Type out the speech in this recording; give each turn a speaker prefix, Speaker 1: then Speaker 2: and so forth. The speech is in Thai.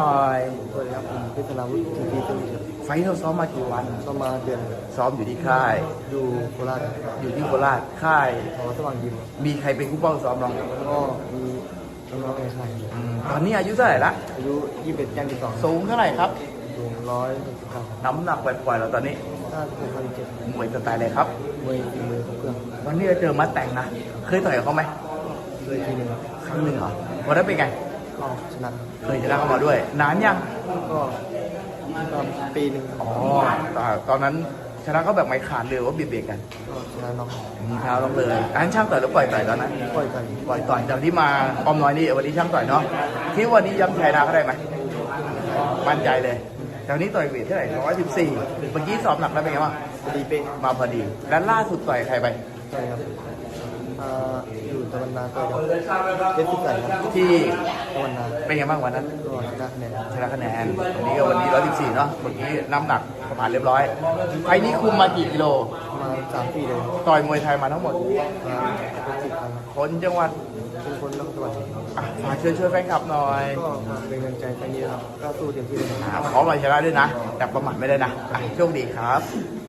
Speaker 1: หน่อย
Speaker 2: สวัสดีครับผมพิศนาวุฒิทีพีตุ้ย
Speaker 1: ไฟท์เราซ้อมมากี่วัน
Speaker 2: ก็มาเดือน
Speaker 1: ซ้อมอยู่ที่ค่าย
Speaker 2: อยู่โคราช
Speaker 1: อยู่ที่โคราชค่าย
Speaker 2: ขอสว่างยิม
Speaker 1: มีใครเป็นผู้ป้องซ้อมน้อง
Speaker 2: แล้วก็มีน้องๆในค่าย
Speaker 1: อืมตอนนี้อายุเท่าไหร่ละ
Speaker 2: อายุ21ย่าง22
Speaker 1: สูงเท่าไหร่ครับ
Speaker 2: สูง169ครับ
Speaker 1: น้ำหนักปล่อยๆเราตอนนี้
Speaker 2: ถ้าเป็นพันเจ็ด
Speaker 1: มวยสไตล์อะไรครับ
Speaker 2: มวยฝีมือของเครื่อง
Speaker 1: วันนี้เราเจอมัดแต่งนะ เคยต่อยกับเขาไหม
Speaker 2: เคยทีหนึงครับ
Speaker 1: ครั้งหนึ่งเหรอวันนั้นเป็นไง
Speaker 2: ก็ชนะ
Speaker 1: เคยชนะเขามาด้วย นานยัง
Speaker 2: ก็ก็ปีหนึ่ง
Speaker 1: อ๋อแต่ตอนนั้นชนะเขาแบบไม่ขาดเลยว่าเบียดเบียดกัน
Speaker 2: ก็ชนะน้อง
Speaker 1: มีเท้าต้องเลยอันนนช่างต่อยหรือปล่อยต่อยตอนนั้น
Speaker 2: ปล่อยกัน
Speaker 1: ปล่อยต่อยจากที่มาปอมน้อยนี่วันนี้ช่างต่อยเนาะที่วันนี้ย้ำชัยนาเขาได้ไหมมั่นใจเลยแต่วันนี้ต่อยเวทเท่าไหร่ร้อยสิบสี่เมื่อกี้สอบหนักแล้วเป็นไงบ้าง
Speaker 2: พอดีเป๊ะ
Speaker 1: มาพอดี แล้วล่าสุดต่อยใครไป
Speaker 2: ใช่ครับ อ่าอยู่ตะวันนาต่อยกับเจ็ดสิบแปดครับ
Speaker 1: ที่
Speaker 2: ตะวันนา
Speaker 1: เป็นไงบ้างวันนั้น
Speaker 2: ก็ชนะคะแนน
Speaker 1: ชนะคะแนนวันนี้ก็วันนี้ร้อยสิบสี่เนาะเมื่อกี้น้ำหนักผ่านเรียบร้อยไฟล์นี้คุมมากี่กิโล
Speaker 2: ประมาณสามปีเลย
Speaker 1: ต่อยมวยไทยมาทั้งหมด
Speaker 2: มาเป็นสิบครั้งครับ
Speaker 1: คนจังหวัด
Speaker 2: เป็นคนนครสวรรค์
Speaker 1: อะฝากเชิญช่วยแฟนคลับหน่อย
Speaker 2: ก็ฝากเป็นกำลังใจไปเยอะครับก็สู้เต็มที่เลยครับ
Speaker 1: อะขอมาชนะด้วยนะ แต่ประมาทไม่ได้นะอะโชคดีครับ